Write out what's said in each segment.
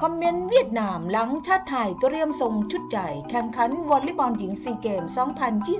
คอมเมนต์เวียดนามหลังชาติไทยเตรียมส่งชุดใหญ่แข่งขันวอลเลย์บอลหญิงซีเกม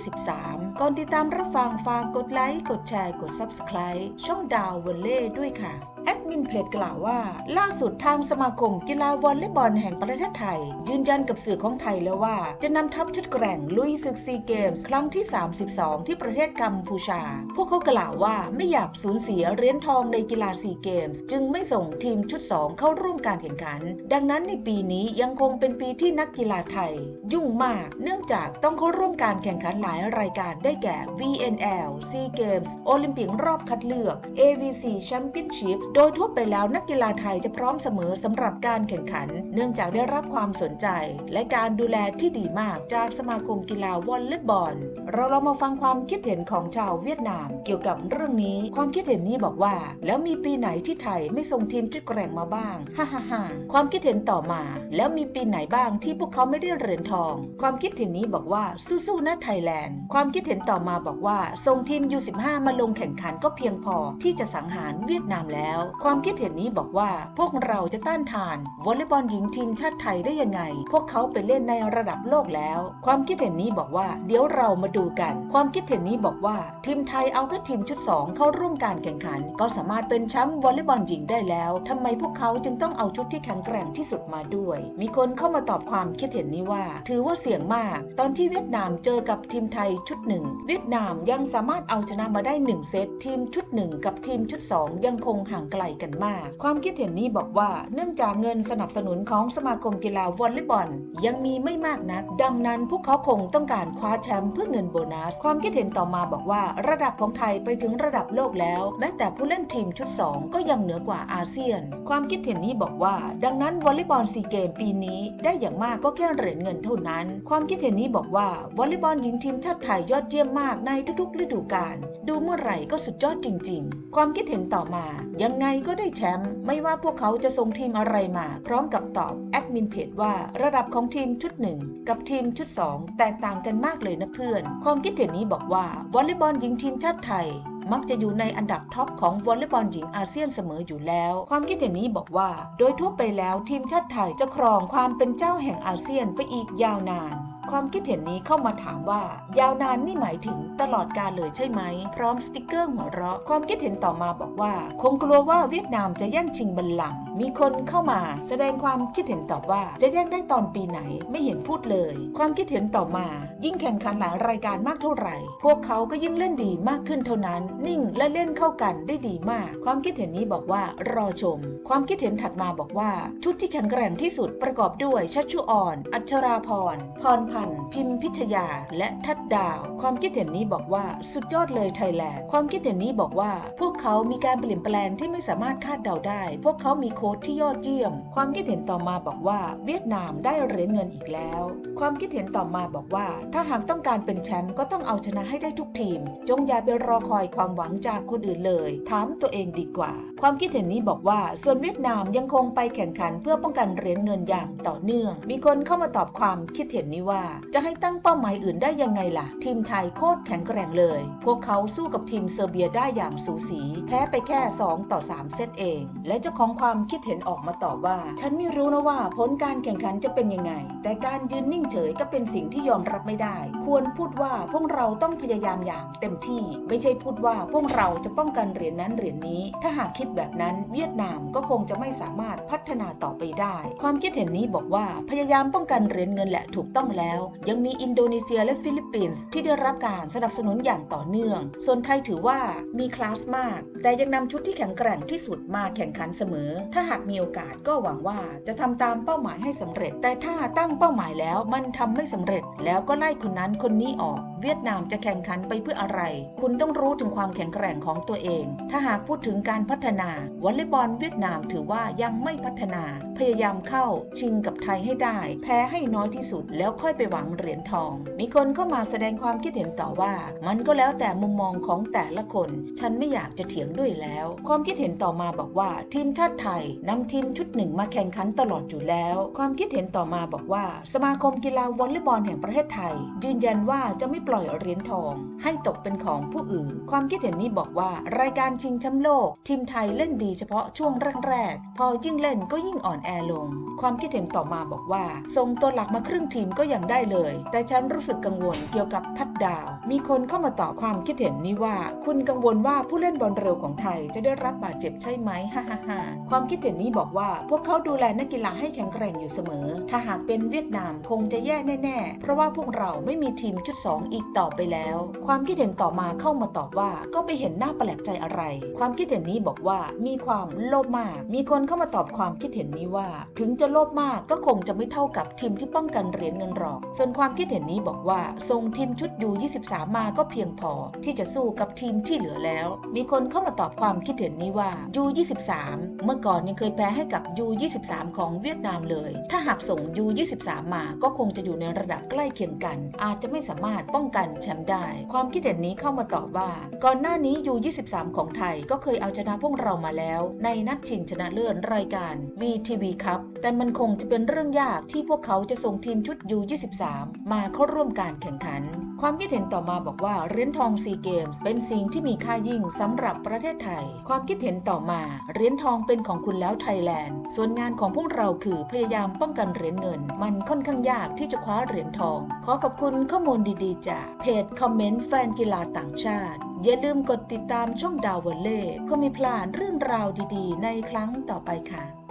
2023 ก่อนติดตามรับฟังฝากกดไลค์ กดแชร์ กด Subscribe ช่องดาววอลเล่ด้วยค่ะแอดมินเพจกล่าวว่า ล่าสุดทางสมาคมกีฬาวอลเลย์บอลแห่งประเทศไทย ยืนยันกับสื่อของไทยแล้วว่า จะนำทัพชุดแกร่งลุยศึกซีเกมส์ครั้งที่ 32 ที่ประเทศกัมพูชา พวกเขากล่าวว่าไม่อยากสูญเสียเหรียญทองในกีฬาซีเกมส์จึงไม่ส่งทีมชุด 2 เข้าร่วมการแข่งขันดังนั้นในปีนี้ยังคงเป็นปีที่นักกีฬาไทย ยุ่งมาก เนื่องจากต้องเข้าร่วมการแข่งขันหลายรายการได้แก่ VNL SEA Games โอลิมปิกรอบคัดเลือก AVC Championship โดยทั่วไปแล้วนักกีฬาไทยจะพร้อมเสมอสำหรับการแข่งขัน เนื่องจากได้รับความสนใจ และการดูแลที่ดีมากจากสมาคมกีฬาวอลเลย์บอล เราลองมาฟังความคิดเห็นของชาวเวียดนาม เกี่ยวกับเรื่องนี้ ความคิดเห็นนี้บอกว่า แล้วมีปีไหนที่ไทยไม่ส่งทีมชุดแกร่งมาบ้าง ฮ่าฮ่าฮ่าความคิดเห็นต่อมา แล้วมีปีไหนบ้างที่พวกเขาไม่ได้เหรียญทอง ความคิดเห็นนี้บอกว่าสู้ๆนะไทยแลนด์ ความคิดเห็นต่อมาบอกว่าส่งทีม U15 มาลงแข่งขันก็เพียงพอที่จะสังหารเวียดนามแล้ว ความคิดเห็นนี้บอกว่าพวกเราจะต้านทานวอลเลย์บอลหญิงทีมชาติไทยได้ยังไง พวกเขาไปเล่นในระดับโลกแล้ว ความคิดเห็นนี้บอกว่า เดี๋ยวเรามาดูกัน ความคิดเห็นนี้บอกว่า ทีมไทยเอาแค่ทีมชุด 2 เข้าร่วมการแข่งขัน ก็สามารถเป็นแชมป์วอลเลย์บอลหญิงได้แล้วทำไมพวกเขาจึงต้องเอาชุดที่แข็งแกร่งที่สุดมาด้วย มีคนเข้ามาตอบความคิดเห็นนี้ว่า ถือว่าเสี่ยงมาก ตอนที่เวียดนามเจอกับทีมไทยชุดหนึ่งเวียดนามยังสามารถเอาชนะมาได้หนึ่งเซตทีมชุดหนึ่งกับทีมชุดสองยังคงห่างไกลกันมาก ความคิดเห็นนี้บอกว่า เนื่องจากเงินสนับสนุนของสมาคมกีฬาวอลเลย์บอลยังมีไม่มากนัก ดังนั้นพวกเขาคงต้องการคว้าแชมป์เพื่อเงินโบนัส ความคิดเห็นต่อมาบอกว่า ระดับของไทยไปถึงระดับโลกแล้ว แม้แต่ผู้เล่นทีมชุด 2 ก็ยังเหนือกว่าอาเซียน ความคิดเห็นนี้บอกว่า ดังนั้นวอลเลย์บอลซีเกมปีนี้ได้อย่างมากก็แค่เหรียญเงินเท่านั้น ความคิดเห็นนี้บอกว่าวอลเลย์บอลหญิงทีมชาติไทยยอดเยี่ยมมากในทุกๆ ฤดูกาลดูเมื่อไหร่ก็สุดยอดจริง ๆ ความคิดเห็นต่อมา ยังไงก็ได้แชมป์ไม่ว่าพวกเขาจะส่งทีมอะไรมา พร้อมกับตอบแอดมินเพจว่าระดับของทีมชุดหนึ่งกับทีมชุด 2 แตกต่างกันมากเลยนะเพื่อน ความคิดเห็นนี้บอกว่าวอลเลย์บอลหญิงทีมชาติไทย มักจะอยู่ในอันดับท็อปของวอลเลย์บอลหญิงอาเซียนเสมออยู่แล้ว ความคิดเห็นนี้บอกว่า โดยทั่วไปแล้วทีมชาติไทยจะครองความเป็นเจ้าแห่งอาเซียนไปอีกยาวนาน ความคิดเห็นนี้เข้ามาถามว่า ยาวนานนี่หมายถึงตลอดกาลเลยใช่ไหม พร้อมสติกเกอร์หัวเราะ ความคิดเห็นต่อมาบอกว่า คงกลัวว่าเวียดนามจะแย่งชิงบัลลังก์มีคนเข้ามา แสดงความคิดเห็นตอบว่า จะแย่งได้ตอนปีไหนไม่เห็นพูดเลย ความคิดเห็นต่อมา ยิ่งแข่งขันหลายรายการมากเท่าไหร่ พวกเขาก็ยิ่งเล่นดีมากขึ้นเท่านั้น นิ่งและเล่นเข้ากันได้ดีมาก ความคิดเห็นนี้บอกว่ารอชม ความคิดเห็นถัดมาบอกว่า ชุดที่แข็งแกร่งที่สุดประกอบด้วยชัชชุออน อัชราพรพรพันธ์ พิมพิชยา และทัดดาว ความคิดเห็นนี้บอกว่าสุดยอดเลยไทยแลนด์ความคิดเห็นนี้บอกว่า พวกเขามีการเปลี่ยนแปลงที่ไม่สามารถคาดเดาได้ พวกเขามีโค้ชที่ยอดเยี่ยม ความคิดเห็นต่อมาบอกว่า เวียดนามได้เหรียญเงินอีกแล้ว ความคิดเห็นต่อมาบอกว่า ถ้าหากต้องการเป็นแชมป์ก็ต้องเอาชนะให้ได้ทุกทีม จงอย่าไปรอคอยความหวังจากคนอื่นเลย ถามตัวเองดีกว่า ความคิดเห็นนี้บอกว่า ส่วนเวียดนามยังคงไปแข่งขันเพื่อป้องกันเหรียญเงินอย่างต่อเนื่อง มีคนเข้ามาตอบความคิดเห็นนี้ว่าจะให้ตั้งเป้าหมายอื่นได้ยังไงล่ะ ทีมไทยโคตรแข็งแกร่งเลย พวกเขาสู้กับทีมเซอร์เบียได้อย่างสูสี แพ้ไปแค่ 2 ต่อ 3 เซตเอง และเจ้าของความคิดเห็นออกมาตอบว่า ฉันไม่รู้นะว่าผลการแข่งขันจะเป็นยังไง แต่การยืนนิ่งเฉยก็เป็นสิ่งที่ยอมรับไม่ได้ ควรพูดว่าพวกเราต้องพยายามอย่างเต็มที่ ไม่ใช่พูดว่าพวกเราจะป้องกันเหรียญนั้นเหรียญนี้ ถ้าหากคิดแบบนั้นเวียดนามก็คงจะไม่สามารถพัฒนาต่อไปได้ ความคิดเห็นนี้บอกว่าพยายามป้องกันเหรียญเงินแหละถูกต้องแล้วยังมีอินโดนีเซียและฟิลิปปินส์ที่ได้รับการสนับสนุนอย่างต่อเนื่อง ส่วนไทยถือว่ามีคลาสมาก แต่ยังนำชุดที่แข็งแกร่งที่สุดมาแข่งขันเสมอ ถ้าหากมีโอกาสก็หวังว่าจะทำตามเป้าหมายให้สำเร็จ แต่ถ้าตั้งเป้าหมายแล้วมันทำไม่สำเร็จ แล้วก็ไล่คนนั้นคนนี้ออก เวียดนามจะแข่งขันไปเพื่ออะไร คุณต้องรู้ถึงความแข็งแกร่งของตัวเอง ถ้าหากพูดถึงการพัฒนาวอลเลย์บอลเวียดนามถือว่ายังไม่พัฒนา พยายามเข้าชิงกับไทยให้ได้ แพ้ให้น้อยที่สุดแล้วค่อยไปไปหวังเหรียญทอง มีคนเข้ามาแสดงความคิดเห็นต่อว่า มันก็แล้วแต่มุมมองของแต่ละคน ฉันไม่อยากจะเถียงด้วยแล้ว ความคิดเห็นต่อมาบอกว่า ทีมชาติไทยนำทีมชุดหนึ่งมาแข่งขันตลอดอยู่แล้ว ความคิดเห็นต่อมาบอกว่า สมาคมกีฬาวอลเลย์บอลแห่งประเทศไทย ยืนยันว่าจะไม่ปล่อยเหรียญทอง ให้ตกเป็นของผู้อื่น ความคิดเห็นนี้บอกว่า รายการชิงแชมป์โลก ทีมไทยเล่นดีเฉพาะช่วงแรกๆพอยิ่งเล่นก็ยิ่งอ่อนแอลง ความคิดเห็นต่อมาบอกว่าส่งตัวหลักมาครึ่งทีมก็ยังได้เลย แต่ฉันรู้สึกกังวลเกี่ยวกับทัดดาว มีคนเข้ามาตอบความคิดเห็นนี้ว่า คุณกังวลว่าผู้เล่นบอลเร็วของไทยจะได้รับบาดเจ็บใช่ไหมฮ่าฮ่าฮ่าความคิดเห็นนี้บอกว่า พวกเขาดูแลนักกีฬาให้แข็งแกร่งอยู่เสมอ ถ้าหากเป็นเวียดนามคงจะแย่แน่ๆ เพราะว่าพวกเราไม่มีทีมชุดสองอีกต่อไปแล้ว ความคิดเห็นต่อมาเข้ามาตอบว่า ก็ไปเห็นหน้าแปลกใจอะไร ความคิดเห็นนี้บอกว่ามีความโลภมาก มีคนเข้ามาตอบความคิดเห็นนี้ว่า ถึงจะโลภมากก็คงจะไม่เท่ากับทีมที่ป้องกันเหรียญเงินหรอกส่วนความคิดเห็นนี้บอกว่าส่งทีมชุดยู23 มาก็เพียงพอ ที่จะสู้กับทีมที่เหลือแล้ว มีคนเข้ามาตอบความคิดเห็นนี้ว่ายู23 เมื่อก่อนยังเคยแพ้ให้กับยู23 ของเวียดนามเลย ถ้าหากส่งยู23 มาก็คงจะอยู่ในระดับใกล้เคียงกัน อาจจะไม่สามารถป้องกันแชมป์ได้ ความคิดเห็นนี้เข้ามาตอบว่า ก่อนหน้านี้ยู23 ของไทยก็เคยเอาชนะพวกเรามาแล้ว ในนัดชิงชนะเลิศรายการ VTV ครับแต่มันคงจะเป็นเรื่องยากที่พวกเขาจะส่งทีมชุดยู23มาเข้าร่วมการแข่งขัน ความคิดเห็นต่อมาบอกว่าเหรียญทองซีเกมส์เป็นสิ่งที่มีค่ายิ่งสำหรับประเทศไทย ความคิดเห็นต่อมาเหรียญทองเป็นของคุณแล้วไทยแลนด์ ส่วนงานของพวกเราคือพยายามป้องกันเหรียญเงิน มันค่อนข้างยากที่จะคว้าเหรียญทอง ขอขอบคุณข้อมูลดีๆ จากเพจคอมเมนต์แฟนกีฬาต่างชาติ อย่าลืมกดติดตามช่องดาววอลเล่เพื่อไม่พลาดเรื่องราวดีๆ ในครั้งต่อไปค่ะ